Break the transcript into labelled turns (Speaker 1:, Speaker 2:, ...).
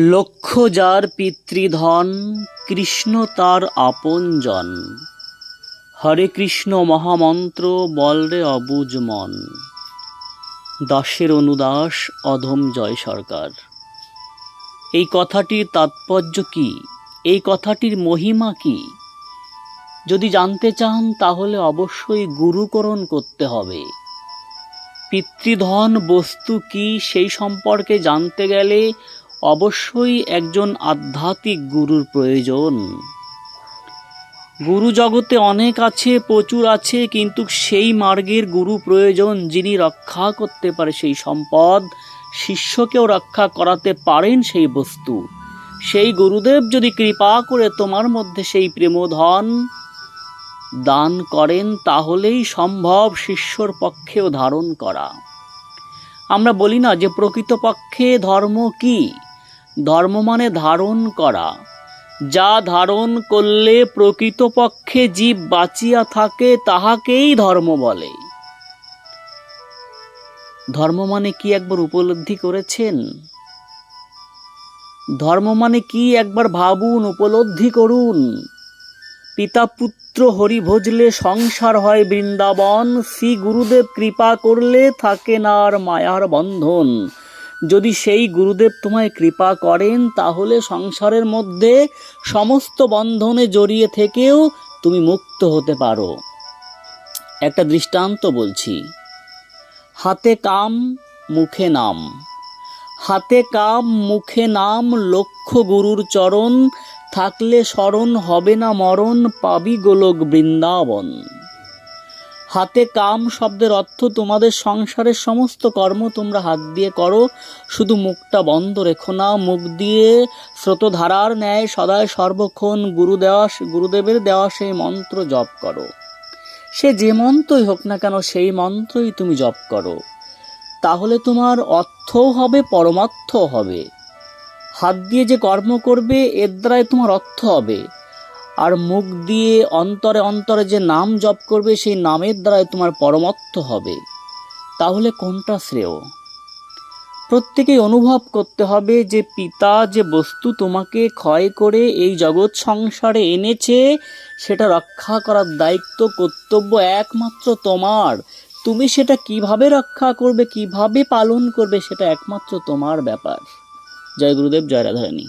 Speaker 1: লক্ষ যার পিতৃধন, কৃষ্ণ তার আপনজন। হরে কৃষ্ণ মহামন্ত্র বলরে অবুজ মন। দাসের অনুদাস, অধম জয় সরকার। এই কথাটির তাৎপর্য কি? এই কথাটির মহিমা কি? যদি জানতে চান, তাহলে অবশ্যই গুরুকরণ করতে হবে। পিতৃধন বস্তু কি, সেই সম্পর্কে জানতে গেলে অবশ্যই একজন আধ্যাত্মিক গুরুর প্রয়োজন। গুরু জগতে অনেক আছে, প্রচুর আছে, কিন্তু সেই মার্গের গুরু প্রয়োজন যিনি রক্ষা করতে পারে সেই সম্পদ, শিষ্যকেও রক্ষা করাতে পারেন সেই বস্তু। সেই গুরুদেব যদি কৃপা করে তোমার মধ্যে সেই প্রেমধন দান করেন, তাহলেই সম্ভব শিষ্যর পক্ষেও ধারণ করা। আমরা বলি না যে প্রকৃতপক্ষে ধর্ম কি? ধর্ম মানে ধারণ করা। যা ধারণ করলে প্রকৃতপক্ষে জীব বাঁচিয়া থাকে, তাহাকেই ধর্ম বলে। ধর্ম মানে কি একবার উপলব্ধি করেছেন? ধর্ম মানে কি একবার ভাবুন উপলব্ধি করুন? পিতা পুত্র হরি ভজলে সংসার হয় বৃন্দাবন শ্রী গুরুদেব কৃপা করলে থাকে না আর মায়ার বন্ধন। যদি সেই গুরুদেব তোমায় কৃপা করেন, তাহলে সংসারের মধ্যে সমস্ত বন্ধনে জড়িয়ে থেকেও তুমি মুক্ত হতে পারো। একটা দৃষ্টান্ত বলছি। হাতে কাম, মুখে নাম। হাতে কাম, মুখে নাম লক্ষ গুরুর চরণ। থাকলে স্মরণ হবে না মরণ, পাবি গোলক বৃন্দাবন। হাতে কাম শব্দের অর্থ তোমাদের সংসারের সমস্ত কর্ম তোমরা হাত দিয়ে করো। শুধু মুখটা বন্ধ রেখো না, মুখ দিয়ে স্রোতধারার ন্যায় সদায় সর্বক্ষণ গুরু দেওয়া গুরুদেবের দেওয়া সেই মন্ত্র জপ করো। সে যে মন্ত্রই হোক না কেন, সেই মন্ত্রই তুমি জপ করো। তাহলে তোমার অর্থও হবে পরমার্থ হবে। হাত দিয়ে যে কর্ম করবে, এর দ্বারাই তোমার অর্থ হবে। আর মুখ দিয়ে অন্তরে অন্তরে যে নাম জপ করবে, সেই নামের দ্বারাই তোমার পরমত্ব হবে। তাহলে কোনটা শ্রেয়? প্রত্যেকেই অনুভব করতে হবে যে পিতা যে বস্তু তোমাকে ক্ষয় করে এই জগৎ সংসারে এনেছে, সেটা রক্ষা করার দায়িত্ব, কর্তব্য একমাত্র তোমার। তুমি সেটা কীভাবে রক্ষা করবে, কীভাবে পালন করবে, সেটা একমাত্র তোমার ব্যাপার। জয় গুরুদেব, জয় রাধারানী।